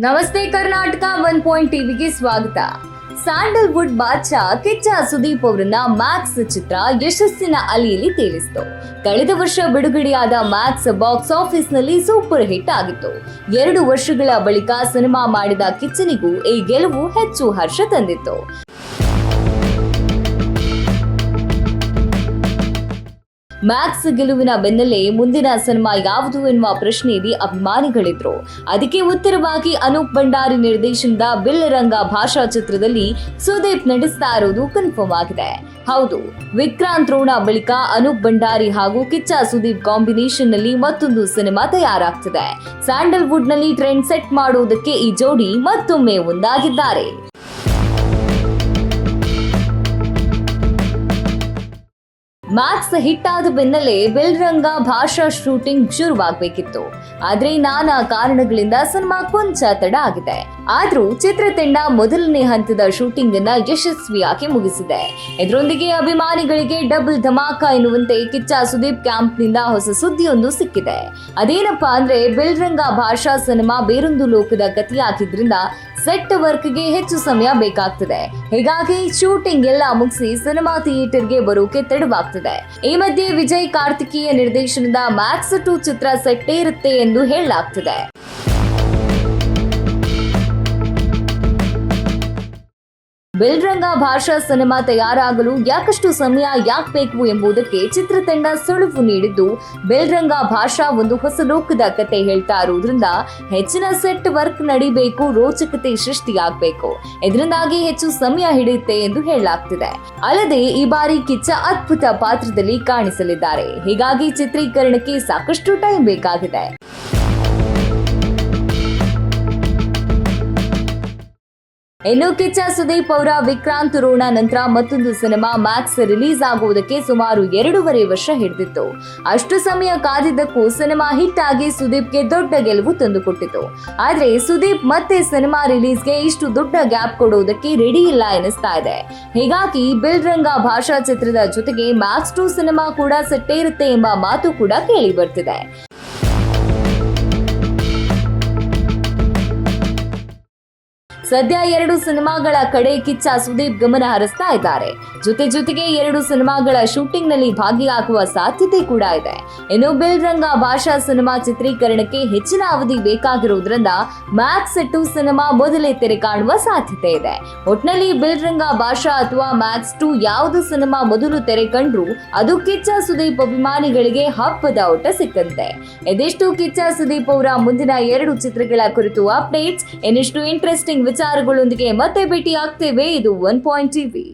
ನಮಸ್ತೆ Karnataka one point ಟಿವಿಗೆ ಸ್ವಾಗತ. ಸ್ಯಾಂಡಲ್ವುಡ್ ಬಾದ್ಶಾ ಕಿಚ್ಚ ಸುದೀಪ್ ಅವರನ್ನ ಮ್ಯಾಕ್ಸ್ ಚಿತ್ರ ಯಶಸ್ಸಿನ ಅಲಿಯಲ್ಲಿ ತೇಲಿಸಿತು. ಕಳೆದ ವರ್ಷ ಬಿಡುಗಡೆಯಾದ ಮ್ಯಾಕ್ಸ್ ಬಾಕ್ಸ್ ಆಫೀಸ್ನಲ್ಲಿ ಸೂಪರ್ ಹಿಟ್ ಆಗಿತ್ತು. ಎರಡು ವರ್ಷಗಳ ಬಳಿಕ ಸಿನಿಮಾ ಮಾಡಿದ ಕಿಚ್ಚನಿಗೂ ಈ ಗೆಲುವು ಹೆಚ್ಚು ಹರ್ಷ ತಂದಿತ್ತು. ಮ್ಯಾಕ್ಸ್ ಗೆಲುವಿನ ಬೆನ್ನಲ್ಲೇ ಮುಂದಿನ ಸಿನಿಮಾ ಯಾವುದು ಎನ್ನುವ ಪ್ರಶ್ನೆಯಲ್ಲಿ ಅಭಿಮಾನಿಗಳಿದ್ರು. ಅದಕ್ಕೆ ಉತ್ತರವಾಗಿ ಅನೂಪ್ ಭಂಡಾರಿ ನಿರ್ದೇಶನದ ಬಿಲ್ ರಂಗ ಭಾಷಾ ಚಿತ್ರದಲ್ಲಿ ಸುದೀಪ್ ನಟಿಸ್ತಾ ಇರೋದು ಕನ್ಫರ್ಮ್ ಆಗಿದೆ. ಹೌದು, ವಿಕ್ರಾಂತ್ ರೋಣ ಬಳಿಕ ಅನೂಪ್ ಭಂಡಾರಿ ಹಾಗೂ ಕಿಚ್ಚ ಸುದೀಪ್ ಕಾಂಬಿನೇಷನ್ನಲ್ಲಿ ಮತ್ತೊಂದು ಸಿನಿಮಾ ತಯಾರಾಗ್ತಿದೆ. ಸ್ಯಾಂಡಲ್ವುಡ್ನಲ್ಲಿ ಟ್ರೆಂಡ್ ಸೆಟ್ ಮಾಡುವುದಕ್ಕೆ ಈ ಜೋಡಿ ಮತ್ತೊಮ್ಮೆ ಒಂದಾಗಿದ್ದಾರೆ. ಮ್ಯಾಕ್ಸ್ ಹಿಟ್ ಆದ ಬೆನ್ನಲ್ಲೇ ಬೆಲ್ರಂಗ ಭಾಷಾ ಶೂಟಿಂಗ್ ಶುರುವಾಗಬೇಕಿತ್ತು. ಆದ್ರೆ ನಾನಾ ಕಾರಣಗಳಿಂದ ಸಿನಿಮಾ ಕೊಂಚ ತಡ ಆಗಿದೆ. ಆದ್ರೂ ಚಿತ್ರತಂಡ ಮೊದಲನೇ ಹಂತದ ಶೂಟಿಂಗ್ ಅನ್ನ ಯಶಸ್ವಿಯಾಗಿ ಮುಗಿಸಿದೆ. ಇದರೊಂದಿಗೆ ಅಭಿಮಾನಿಗಳಿಗೆ ಡಬಲ್ ಧಮಾಕ ಎನ್ನುವಂತೆ ಕಿಚ್ಚ ಸುದೀಪ್ ಕ್ಯಾಂಪ್ನಿಂದ ಹೊಸ ಸುದ್ದಿಯೊಂದು ಸಿಕ್ಕಿದೆ. ಅದೇನಪ್ಪಾ ಅಂದ್ರೆ ಬೆಲ್ರಂಗ ಭಾಷಾ ಸಿನಿಮಾ ಬೇರೊಂದು ಲೋಕದ ಕಥೆಯಾಗಿದ್ರಿಂದ ಸೆಟ್ ವರ್ಕ್ಗೆ ಹೆಚ್ಚು ಸಮಯ ಬೇಕಾಗ್ತದೆ. ಹೀಗಾಗಿ ಶೂಟಿಂಗ್ ಎಲ್ಲ ಮುಗಿಸಿ ಸಿನಿಮಾ ಥಿಯೇಟರ್ಗೆ ಬರೋಕೆ ತಡವಾಗ್ತದೆ ಈ ಮಧ್ಯೆ ವಿಜಯ್ ಕಾರ್ತಿಕೇಯ ನಿರ್ದೇಶನದ ಮ್ಯಾಕ್ಸ್ ಟೂ ಚಿತ್ರ ಸೆಟ್ ಇರುತ್ತೆ ಎಂದು ಹೇಳಲಾಗ್ತಿದೆ. ಬೆಲ್ರಂಗ ಭಾಷಾ ಸಿನಿಮಾ ತಯಾರಾಗಲು ಯಾಕಷ್ಟು ಸಮಯ ಯಾಕೆ ಬೇಕು ಎಂಬುದಕ್ಕೆ ಚಿತ್ರತಂಡ ಸುಳುವು ನೀಡಿದ್ದು ಬೆಲ್ರಂಗ ಭಾಷಾ ಒಂದು ಹೊಸ ಲೋಕದ ಕತೆ ಹೇಳ್ತಾ ಇರುವುದರಿಂದ ಹೆಚ್ಚಿನ ಸೆಟ್ ವರ್ಕ್ ನಡಿಬೇಕು, ರೋಚಕತೆ ಸೃಷ್ಟಿಯಾಗಬೇಕು. ಇದರಿಂದಾಗಿ ಹೆಚ್ಚು ಸಮಯ ಹಿಡಿಯುತ್ತೆ ಎಂದು ಹೇಳಲಾಗ್ತಿದೆ. ಅಲ್ಲದೆ ಈ ಬಾರಿ ಕಿಚ್ಚ ಅದ್ಭುತ ಪಾತ್ರದಲ್ಲಿ ಕಾಣಿಸಲಿದ್ದಾರೆ. ಹೀಗಾಗಿ ಚಿತ್ರೀಕರಣಕ್ಕೆ ಸಾಕಷ್ಟು ಟೈಮ್ ಬೇಕಾಗಿದೆ. ಇನ್ನು ಕಿಚ್ಚ ಸುದೀಪ್ ಅವರ ವಿಕ್ರಾಂತ್ ರೋಣ ನಂತರ ಮತ್ತೊಂದು ಸಿನಿಮಾ ಮ್ಯಾಕ್ಸ್ ರಿಲೀಸ್ ಆಗುವುದಕ್ಕೆ ಸುಮಾರು ಎರಡೂವರೆ ವರ್ಷ ಹಿಡಿದಿತ್ತು. ಅಷ್ಟು ಸಮಯ ಕಾದಿದ್ದಕ್ಕೂ ಸಿನಿಮಾ ಹಿಟ್ ಆಗಿ ಸುದೀಪ್ಗೆ ದೊಡ್ಡ ಗೆಲುವು ತಂದುಕೊಟ್ಟಿತು. ಆದ್ರೆ ಸುದೀಪ್ ಮತ್ತೆ ಸಿನಿಮಾ ರಿಲೀಸ್ಗೆ ಇಷ್ಟು ದೊಡ್ಡ ಗ್ಯಾಪ್ ಕೊಡುವುದಕ್ಕೆ ರೆಡಿ ಇಲ್ಲ ಎನಿಸ್ತಾ ಇದೆ. ಹೀಗಾಗಿ ಬಿಲ್ ರಂಗ ಭಾಷಾ ಚಿತ್ರದ ಜೊತೆಗೆ ಮ್ಯಾಕ್ಸ್ ಟು ಸಿನಿಮಾ ಕೂಡ ಸೆಟ್ಟೇರುತ್ತೆ ಎಂಬ ಮಾತು ಕೂಡ ಕೇಳಿ ಬರ್ತಿದೆ. ಸದ್ಯ ಎರಡು ಸಿನಿಮಾಗಳ ಕಡೆ ಕಿಚ್ಚ ಸುದೀಪ್ ಗಮನ ಹರಿಸ್ತಾ ಇದ್ದಾರೆ. ಜೊತೆ ಜೊತೆಗೆ ಎರಡು ಸಿನಿಮಾಗಳ ಶೂಟಿಂಗ್ನಲ್ಲಿ ಭಾಗಿಯಾಗುವ ಸಾಧ್ಯತೆ ಕೂಡ ಇದೆ. ಇನ್ನು ಬಿಲ್ ರಂಗ ಭಾಷಾ ಸಿನಿಮಾ ಚಿತ್ರೀಕರಣಕ್ಕೆ ಹೆಚ್ಚಿನ ಅವಧಿ ಬೇಕಾಗಿರುವುದರಿಂದ ಮ್ಯಾಕ್ಸ್ ಟು ಸಿನಿಮಾ ಮೊದಲೇ ತೆರೆ ಕಾಣುವ ಸಾಧ್ಯತೆ ಇದೆ. ಒಟ್ನಲ್ಲಿ ಬಿಲ್ ರಂಗ ಭಾಷಾ ಅಥವಾ ಮ್ಯಾಕ್ಸ್ ಟು ಯಾವುದು ಸಿನಿಮಾ ಮೊದಲು ತೆರೆ ಕಂಡ್ರು, ಅದು ಕಿಚ್ಚ ಸುದೀಪ್ ಅಭಿಮಾನಿಗಳಿಗೆ ಹಬ್ಬದ ಊಟ ಸಿಕ್ಕಂತೆ. ಇದಿಷ್ಟು ಕಿಚ್ಚ ಸುದೀಪ್ ಅವರ ಮುಂದಿನ ಎರಡು ಚಿತ್ರಗಳ ಕುರಿತು ಅಪ್ಡೇಟ್ಸ್, ಇನ್ನಿಷ್ಟು ಇಂಟ್ರೆಸ್ಟಿಂಗ್ ವಿಚಾರಗಳೊಂದಿಗೆ ಮತ್ತೆ ಭೇಟಿಯಾಗ್ತೇವೆ. ಇದು ಒನ್ ಪಾಯಿಂಟ್ ಟಿವಿ.